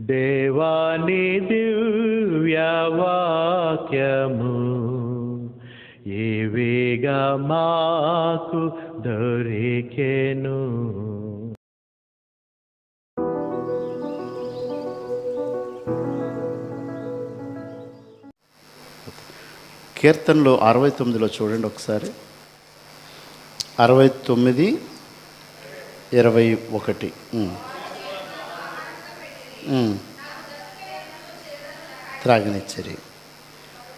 దేవాని దివ్యవాక్యము ఏవేగా మాకు దొరికెను. కీర్తనలో అరవై తొమ్మిదిలో చూడండి ఒకసారి. అరవై తొమ్మిది ఇరవై ఒకటి. త్రాగనిచ్చరి.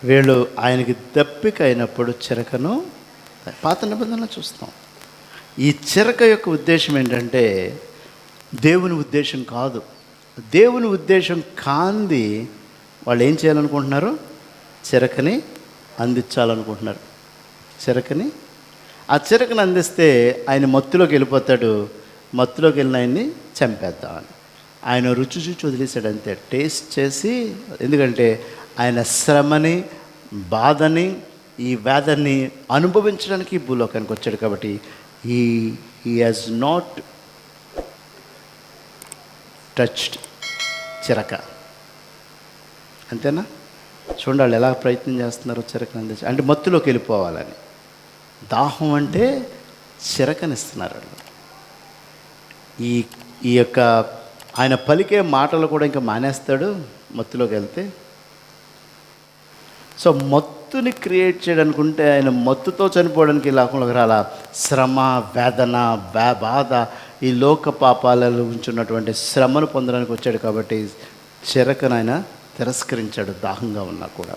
వీళ్ళు ఆయనకి దప్పిక అయినప్పుడు చిరకను పాత నిబంధనలు చూస్తాం ఈ చిరక యొక్క ఉద్దేశం ఏంటంటే దేవుని ఉద్దేశం కాదు. దేవుని ఉద్దేశం కాంది వాళ్ళు ఏం చేయాలనుకుంటున్నారు? చిరకని అందించాలనుకుంటున్నారు. చిరకని. ఆ చిరకని అందిస్తే ఆయన మత్తులోకి వెళ్ళిపోతాడు. మత్తులోకి వెళ్ళిన ఆయన్ని చంపేద్దామని. ఆయన రుచి చూచి వదిలేశాడు అంతే టేస్ట్ చేసి ఎందుకంటే ఆయన శ్రమని బాధని ఈ వేదన్ని అనుభవించడానికి భూలోకానికి వచ్చాడు కాబట్టి ఈ హీ హాజ్ నాట్ టచ్డ్ చిరక. అంతేనా? చూడండి వాళ్ళు ఎలా ప్రయత్నం చేస్తున్నారో చిరకని అందించి అంటే మత్తులోకి వెళ్ళిపోవాలని. దాహం అంటే చిరకనిస్తున్నారు వాళ్ళు. ఈ ఈ యొక్క ఆయన పలికే మాటలు కూడా ఇంకా మానేస్తాడు మత్తులోకి వెళ్తే. సో మత్తుని క్రియేట్ చేయడానుకుంటే ఆయన మత్తుతో చనిపోవడానికి లోకంలోకి రాలా? శ్రమ వేదన బా బాధ ఈ లోక పాపాలలో ఉంచున్నటువంటి శ్రమను పొందడానికి వచ్చాడు కాబట్టి చిరకను ఆయన తిరస్కరించాడు దాహంగా ఉన్నా కూడా.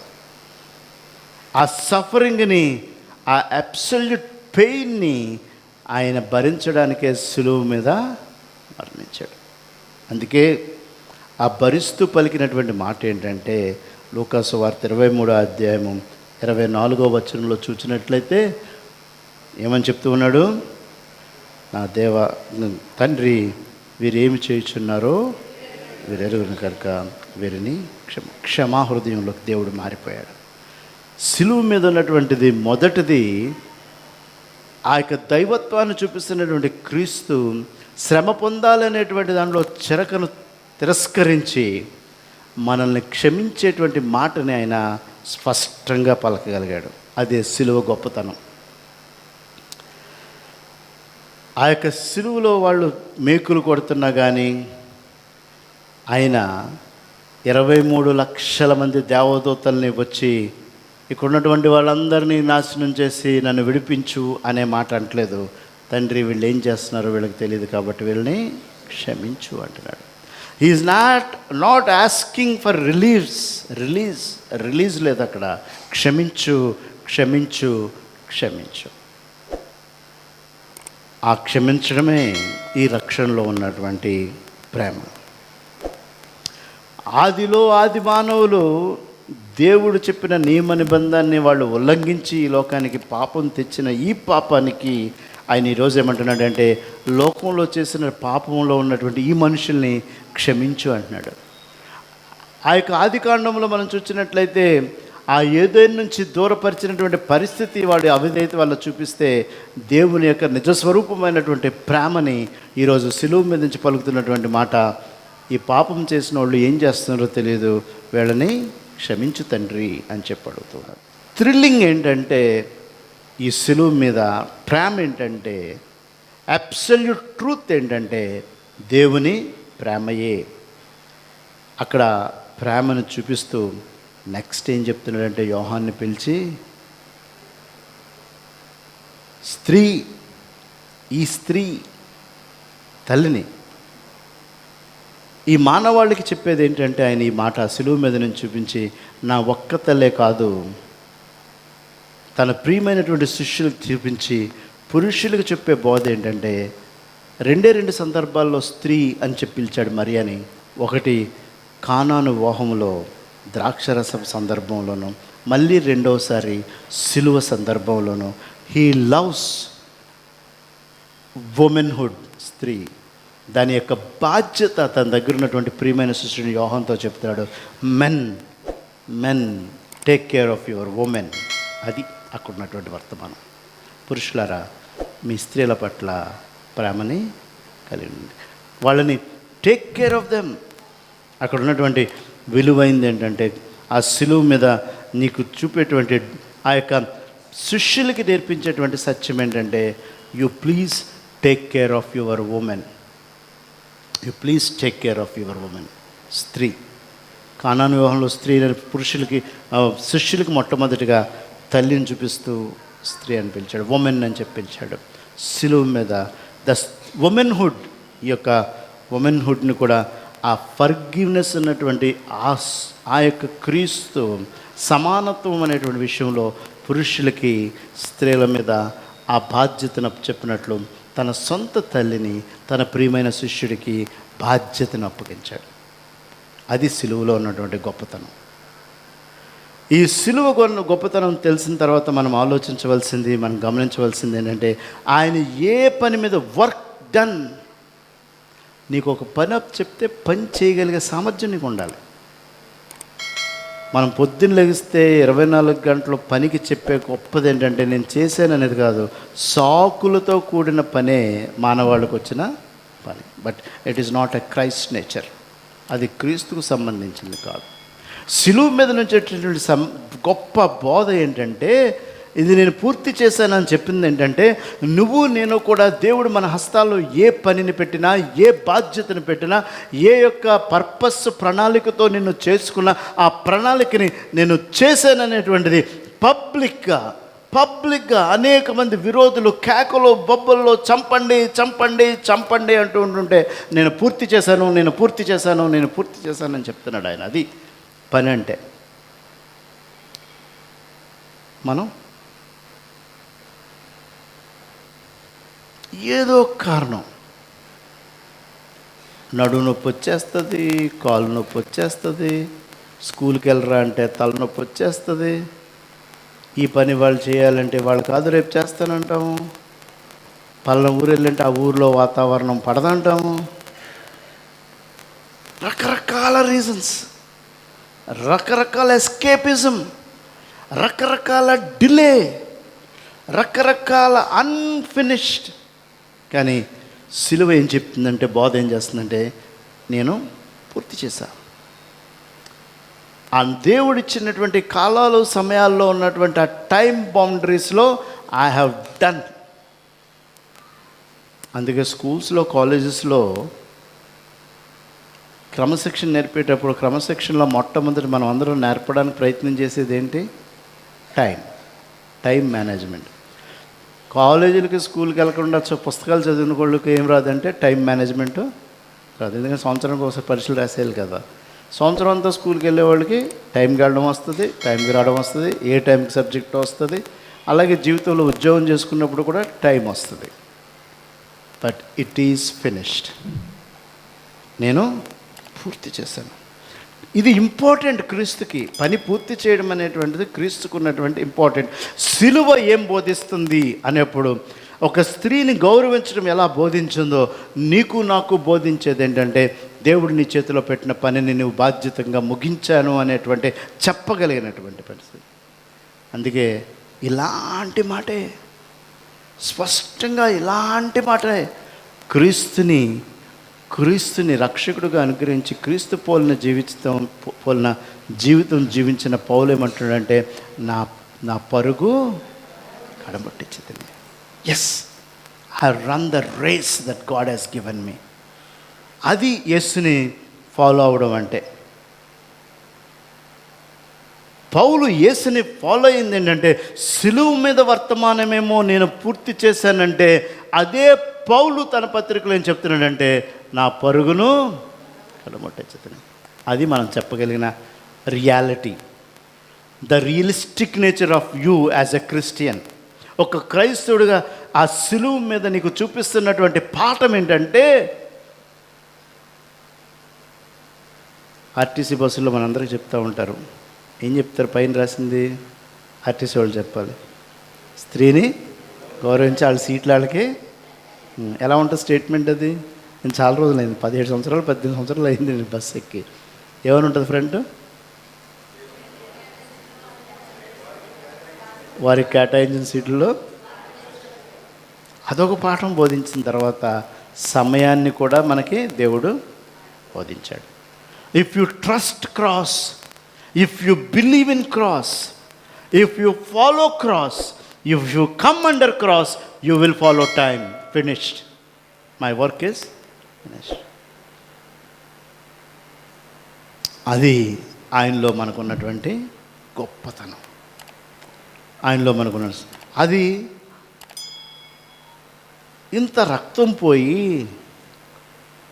ఆ సఫరింగ్ని ఆ అబ్సల్యూట్ పెయిన్ని ఆయన భరించడానికే సులువు మీద మరణించాడు. అందుకే ఆ భరిస్తూ పలికినటువంటి మాట ఏంటంటే లోకాసు వార్త ఇరవై మూడో అధ్యాయము ఇరవై నాలుగో వచనంలో చూసినట్లయితే ఏమని చెప్తూ ఉన్నాడు? నా దేవ తండ్రి వీరేమి చేయుచున్నారో వీరెరుగును కనుక వీరిని క్షమ క్షమా హృదయంలోకి దేవుడు మారిపోయాడు. సిలువు మీద ఉన్నటువంటిది మొదటిది ఆ యొక్క దైవత్వాన్ని చూపిస్తున్నటువంటి క్రీస్తు శ్రమ పొందాలనేటువంటి దానిలో చిరకను తిరస్కరించి మనల్ని క్షమించేటువంటి మాటని ఆయన స్పష్టంగా పలకగలిగాడు. అదే సిలువ గొప్పతనం. ఆ యొక్క సిలువలో వాళ్ళు మేకులు కొడుతున్నా కానీ ఆయన ఇరవై మూడు లక్షల మంది దేవదూతల్ని వచ్చి ఇక్కడ ఉన్నటువంటి వాళ్ళందరినీ నాశనం చేసి నన్ను విడిపించు అనే మాట అంటలేదు. తండ్రి వీళ్ళు ఏం చేస్తున్నారో వీళ్ళకి తెలియదు కాబట్టి వీళ్ళని క్షమించు అంటున్నాడు. He is not not asking for reliefs release release లేదు అక్కడ. క్షమించు క్షమించు క్షమించు. ఆ క్షమించడమే ఈ రక్షణలో ఉన్నటువంటి ప్రేమ. ఆదిలో ఆది మానవులు దేవుడు చెప్పిన నియమ నిబంధాన్ని వాళ్ళు ఉల్లంఘించి ఈ లోకానికి పాపం తెచ్చిన ఈ పాపానికి ఆయన ఈరోజు ఏమంటున్నాడు అంటే లోకంలో చేసిన పాపంలో ఉన్నటువంటి ఈ మనుషుల్ని క్షమించు అంటున్నాడు. ఆ యొక్క ఆది కాండంలో మనం చూసినట్లయితే ఆ ఏదైనా నుంచి దూరపరిచినటువంటి పరిస్థితి వాడి అవిధేయత వల్ల చూపిస్తే దేవుని యొక్క నిజస్వరూపమైనటువంటి ప్రేమని ఈరోజు సిలువు మీద నుంచి పలుకుతున్నటువంటి మాట ఈ పాపం చేసిన వాళ్ళు ఏం చేస్తున్నారో తెలియదు వీళ్ళని క్షమించు తండ్రి అని చెప్పి అడుగుతున్నారు థ్రిల్లింగ్ ఏంటంటే ఈ సిలువు మీద ప్రేమ ఏంటంటే అబ్సల్యూట్ ట్రూత్ ఏంటంటే దేవుని ప్రేమయే. అక్కడ ప్రేమను చూపిస్తూ నెక్స్ట్ ఏం చెప్తున్నాడంటే యోహాన్ని పిలిచి స్త్రీ ఈ స్త్రీ తల్లిని. ఈ మానవాళికి చెప్పేది ఏంటంటే ఆయన ఈ మాట సులువు మీద నుంచి చూపించి నా ఒక్క తల్లే కాదు తన ప్రియమైనటువంటి శిష్యులకు చూపించి పురుషులకు చెప్పే బోధ ఏంటంటే రెండే రెండు సందర్భాల్లో స్త్రీ అని చెప్పి పిలిచాడు మరి అని ఒకటి కానాను వివాహంలో ద్రాక్షరసం సందర్భంలోనూ మళ్ళీ రెండవసారి సిలువ సందర్భంలోనూ. హీ లవ్స్ ఉమెన్హుడ్ స్త్రీ. దాని యొక్క బాధ్యత తన దగ్గర ఉన్నటువంటి ప్రియమైన శిష్యుని యోహంతో చెప్తాడు men men take care of your women అది అక్కడ ఉన్నటువంటి వర్తమానం. పురుషులారా మీ స్త్రీల పట్ల ప్రేమని కలిగి ఉంది వాళ్ళని టేక్ కేర్ ఆఫ్ దెమ్ అక్కడ ఉన్నటువంటి విలువైంది ఏంటంటే ఆ సిలువు మీద నీకు చూపేటువంటి ఆ యొక్క శిష్యులకి నేర్పించేటువంటి సత్యం ఏంటంటే you please take care of your women you please take care of your women స్త్రీ. కానాను వివాహంలో స్త్రీ పురుషులకి శిష్యులకి మొట్టమొదటిగా తల్లిని చూపిస్తూ స్త్రీ అని పిలిచాడు ఉమెన్ అని చెప్పి పిలిచాడు. సిలువు మీద ద ఉమెన్హుడ్ ఈ యొక్క ఉమెన్హుడ్ని కూడా ఆ ఫర్గివ్నెస్ ఉన్నటువంటి ఆ ఆ యొక్క క్రీస్తు సమానత్వం అనేటువంటి విషయంలో పురుషులకి స్త్రీల మీద ఆ బాధ్యతను చెప్పినట్లు తన సొంత తల్లిని తన ప్రియమైన శిష్యుడికి బాధ్యతను అప్పగించాడు. అది సిలువలో ఉన్నటువంటి గొప్పతనం. ఈ సిలువ కొన్న గొప్పతనం తెలిసిన తర్వాత మనం ఆలోచించవలసింది మనం గమనించవలసింది ఏంటంటే ఆయన ఏ పని మీద వర్క్ డన్ నీకు ఒక పని అప్ చెప్తే పని చేయగలిగే సామర్థ్యం నీకు ఉండాలి. మనం పొద్దున్న లెగిస్తే ఇరవై నాలుగు గంటలు పనికి చెప్పే గొప్పది ఏంటంటే నేను చేశాను అనేది కాదు సాకులతో కూడిన పనే మానవాళ్ళకు వచ్చిన పని. But it is not a Christ nature అది క్రీస్తుకు సంబంధించింది కాదు. సిలువు మీద నుంచి వచ్చేటువంటి సం గొప్ప బోధ ఏంటంటే ఇది నేను పూర్తి చేశానని చెప్పింది ఏంటంటే నువ్వు నేను కూడా దేవుడు మన హస్తాల్లో ఏ పనిని పెట్టినా ఏ బాధ్యతను పెట్టినా ఏ యొక్క పర్పస్ ప్రణాళికతో నిన్ను చేసుకున్న ఆ ప్రణాళికని నేను చేశాననేటువంటిది పబ్లిక్గా పబ్లిక్గా అనేక మంది విరోధులు కేకలో బొబ్బల్లో చంపండి చంపండి చంపండి అంటూ ఉంటుంటే నేను పూర్తి చేశాను నేను పూర్తి చేశాను నేను పూర్తి చేశానని చెప్తున్నాడు ఆయన అది. పని అంటే మనం ఏదో కారణం. నడుము నొప్పి వచ్చేస్తుంది కాలు నొప్పి వచ్చేస్తుంది స్కూల్కి వెళ్ళరా అంటే తలనొప్పి వచ్చేస్తుంది. ఈ పని వాళ్ళు చేయాలంటే వాళ్ళు కాదు రేపు చేస్తానంటాము. పలానా ఊరు వెళ్ళంటే ఆ ఊరిలో వాతావరణం పడదంటాము. రకరకాల రీజన్స్ రకరకాల ఎస్కేపిజం రకరకాల డిలే రకరకాల అన్ఫినిష్డ్. కానీ సిలువ ఏం చెప్తుందంటే బోధ ఏం చేస్తుందంటే నేను పూర్తి చేశాను ఆ దేవుడిచ్చినటువంటి కాలాలు సమయాల్లో ఉన్నటువంటి ఆ టైం బౌండరీస్లో ఐ హ్యావ్ డన్. అందుకే స్కూల్స్లో కాలేజెస్లో క్రమశిక్షణ నేర్పేటప్పుడు క్రమశిక్షణలో మొట్టమొదటి మనం అందరం నేర్పడానికి ప్రయత్నం చేసేది ఏంటి? టైం టైం మేనేజ్మెంట్ కాలేజీలకి స్కూల్కి వెళ్ళకుండా పుస్తకాలు చదివిన వాళ్ళకి ఏం రాదంటే టైం మేనేజ్మెంట్ రాదు. ఎందుకంటే సంవత్సరానికి ఒకసారి పరీక్షలు రాసేయాలి కదా. సంవత్సరం అంతా స్కూల్కి వెళ్ళే వాళ్ళకి టైంకి వెళ్ళడం వస్తుంది టైంకి రావడం వస్తుంది ఏ టైంకి సబ్జెక్ట్ వస్తుంది. అలాగే జీవితంలో ఉద్యోగం చేసుకున్నప్పుడు కూడా టైం వస్తుంది. బట్ ఇట్ ఈస్ ఫినిష్డ్ నేను పూర్తి చేశాను. ఇది ఇంపార్టెంట్ క్రీస్తుకి. పని పూర్తి చేయడం అనేటువంటిది క్రీస్తుకు ఉన్నటువంటి ఇంపార్టెంట్ సిలువ ఏం బోధిస్తుంది అనేప్పుడు ఒక స్త్రీని గౌరవించడం ఎలా బోధించిందో నీకు నాకు బోధించేది ఏంటంటే దేవుడు నీ చేతిలో పెట్టిన పనిని నువ్వు బాధ్యతంగా ముగించాను అనేటువంటి చెప్పగలిగినటువంటి పరిస్థితి. అందుకే ఇలాంటి మాటే స్పష్టంగా ఇలాంటి మాటే క్రీస్తుని క్రీస్తుని రక్షకుడుగా అనుగ్రహించి క్రీస్తు పోలిన జీవితం పోలిన జీవితం జీవించిన పౌలు ఏమంటున్నాడంటే నా నా పరుగు కడబట్టించింది as I run the race that God has given me అది యేసుని ఫాలో అవడం అంటే. పౌలు యేసుని ఫాలో అయింది ఏంటంటే సిలువు మీద వర్తమానమేమో నేను పూర్తి చేశానంటే అదే పౌలు తన పత్రికలో ఏం చెప్తున్నాడంటే నా పరుగును కలమొట్టచ్చుతుంది అది మనం చెప్పగలిగిన reality. The realistic nature of you as a Christian. ఒక క్రైస్తవుడిగా ఆ సిలువు మీద నీకు చూపిస్తున్నటువంటి పాఠం ఏంటంటే ఆర్టీసీ బస్సులో మనందరికీ చెప్తూ ఉంటారు. ఏం చెప్తారు? పైన రాసింది ఆర్టీసీ వాళ్ళు చెప్పాలి. స్త్రీని గౌరవించి వాళ్ళ సీట్ల వాళ్ళకి ఎలా ఉంటుంది స్టేట్మెంట్ అది? నేను చాలా రోజులు అయింది పదిహేడు సంవత్సరాలు పద్దెనిమిది సంవత్సరాలు అయింది నేను బస్సు ఎక్కి. ఏమని ఉంటుంది ఫ్రంట్ వారికి కేటాయించిన సీట్లో అదొక పాఠం బోధించిన తర్వాత సమయాన్ని కూడా మనకి దేవుడు బోధించాడు. If you trust cross if you believe in cross if you follow cross if you come under cross you will follow time finished my work is అది ఆయనలో మనకున్నటువంటి గొప్పతనం. ఆయనలో మనకున్న అది ఇంత రక్తం పోయి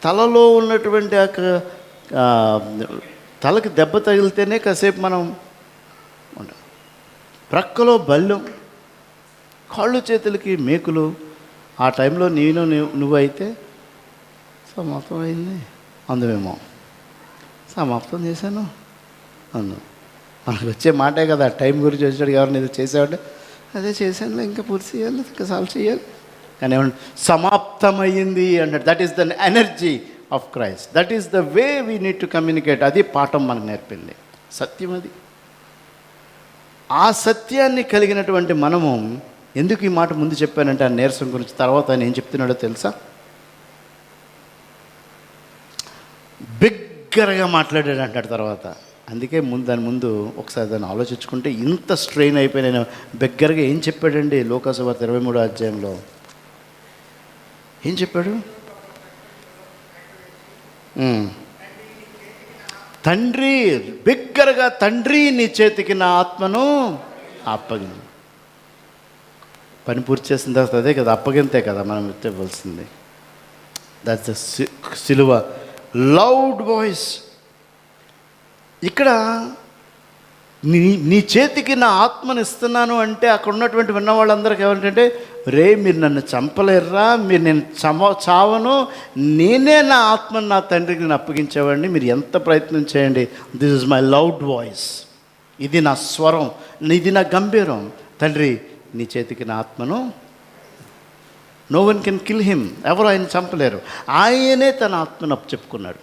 తలలో ఉన్నటువంటి ఆ తలకి దెబ్బ తగిలితేనే కాసేపు మనం ఉంటాం ప్రక్కలో బల్లెం కాళ్ళు చేతులకి మేకులు ఆ టైంలో నేను నువ్వు- నువ్వైతే సమాప్తం అయింది అందుమేమో సమాప్తం చేశాను. అందు మనకు వచ్చే మాటే కదా టైం గురించి వచ్చాడు ఎవరిని ఏదో చేసేవాడు అదే చేశాను ఇంకా పూర్తి చేయాలి ఇంకా సాల్వ్ చేయాలి. కానీ ఏమన్నా సమాప్తమయ్యింది అంటాడు that is the energy of Christ that is the way we need to communicate అది పాఠం మనకు నేర్పింది. సత్యం అది. ఆ సత్యాన్ని కలిగినటువంటి మనము ఎందుకు ఈ మాట ముందు చెప్పానంటే ఆ నీరసం గురించి తర్వాత ఆయన ఏం చెప్తున్నాడో తెలుసా? బిగ్గరగా మాట్లాడాడు అంటాడు తర్వాత. అందుకే ముందు దాని ముందు ఒకసారి దాన్ని ఆలోచించుకుంటే ఇంత స్ట్రెయిన్ అయిపోయి నేను బిగ్గరగా ఏం చెప్పాడండి లోకసభ ఇరవై మూడో అధ్యాయంలో? ఏం చెప్పాడు? తండ్రి బిగ్గరగా తండ్రి నీ చేతికి నా ఆత్మను అప్పగింది పని పూర్తి చేసిన తర్వాత అదే కదా అప్పగింతే కదా మనం చెప్పవలసింది. దట్స్ ద సిలువ. లౌడ్ వాయిస్ ఇక్కడ నీ నీ చేతికి నా ఆత్మను ఇస్తున్నాను అంటే అక్కడ ఉన్నటువంటి విన్న వాళ్ళందరికీ ఏమంటే రే మీరు నన్ను చంపలేర్రా మీరు నేను చమ చావను నేనే నా ఆత్మను నా తండ్రికి నేను అప్పగించేవాడిని మీరు ఎంత ప్రయత్నం చేయండి. This is my loud voice ఇది నా స్వరం ఇది నా గంభీరం. తండ్రి నీ చేతికి నా ఆత్మను no one can kill him ఎవరు ఆయన చంపలేరు. ఆయనే తన ఆత్మను చెప్పుకున్నాడు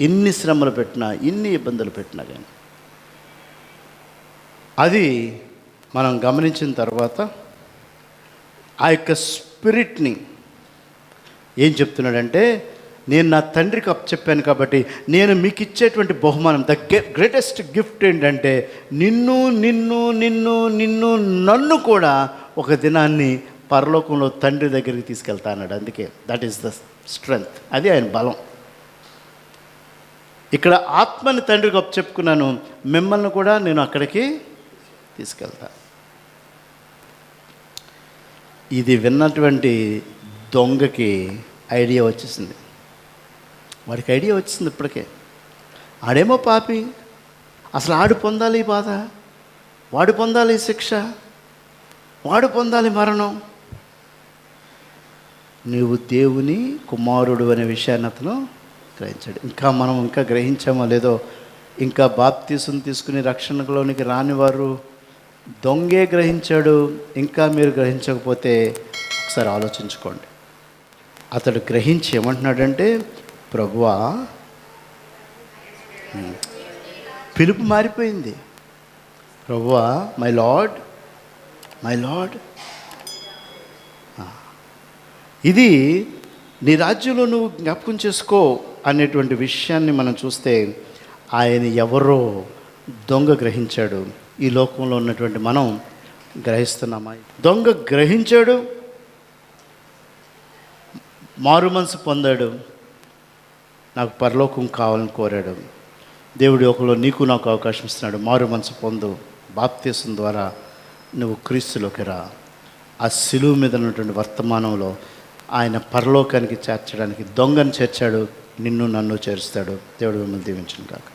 ఎన్ని శ్రమలు పెట్టినా ఇన్ని ఇబ్బందులు పెట్టినా కానీ అది మనం గమనించిన తర్వాత ఆ యొక్క స్పిరిట్ని ఏం చెప్తున్నాడంటే నేను నా తండ్రికి అప్ చెప్పాను కాబట్టి నేను మీకు ఇచ్చేటువంటి బహుమానం ద గ్రేటెస్ట్ గిఫ్ట్ ఏంటంటే నిన్ను నిన్ను నిన్ను నిన్ను నన్ను కూడా ఒక దినాన్ని పరలోకంలో తండ్రి దగ్గరికి తీసుకెళ్తా అన్నాడు. అందుకే దట్ ఈస్ ద స్ట్రెంగ్త్ అది ఆయన బలం. ఇక్కడ ఆత్మని తండ్రికి గొప్ప చెప్పుకున్నాను. మిమ్మల్ని కూడా నేను అక్కడికి తీసుకెళ్తా. ఇది విన్నటువంటి దొంగకి ఐడియా వచ్చేసింది. వాడికి ఐడియా వచ్చింది ఇప్పటికే. ఆడేమో పాపి. అసలు ఆడు పొందాలి బాధ? వాడు పొందాలి శిక్ష? వాడు పొందాలి మరణం? నీవు దేవుని కుమారుడు అనే విషయాన్ని అతను గ్రహించాడు. ఇంకా మనం ఇంకా గ్రహించామో లేదో ఇంకా బాప్తీసం తీసుకుని రక్షణలోనికి రాని వారు దొంగే గ్రహించాడు ఇంకా మీరు గ్రహించకపోతే ఒకసారి ఆలోచించుకోండి. అతడు గ్రహించి ఏమంటున్నాడంటే ప్రభువా పిలుపు మారిపోయింది. ప్రభువా మై లార్డ్ మై లార్డ్ ఇది నీ రాజ్యంలో నువ్వు జ్ఞాపకం చేసుకో అనేటువంటి విషయాన్ని మనం చూస్తే ఆయన ఎవరో దొంగ గ్రహించాడు. ఈ లోకంలో ఉన్నటువంటి మనం గ్రహిస్తున్నామా? దొంగ గ్రహించాడు. మారు మనసు పొందాడు. నాకు పరలోకం కావాలని కోరాడు. దేవుడి ఒకలో నీకు నాకు అవకాశం ఇస్తున్నాడు. మారు మనసు పొందు. బాప్తీసం ద్వారా నువ్వు క్రీస్తులోకి రా. ఆ సిలువు మీద ఉన్నటువంటి వర్తమానంలో ఆయన పరలోకానికి చేర్చడానికి దొంగను చేర్చాడు నిన్ను నన్ను చేరుస్తాడు. దేవుడు మిమ్మల్ని దీవించను కాక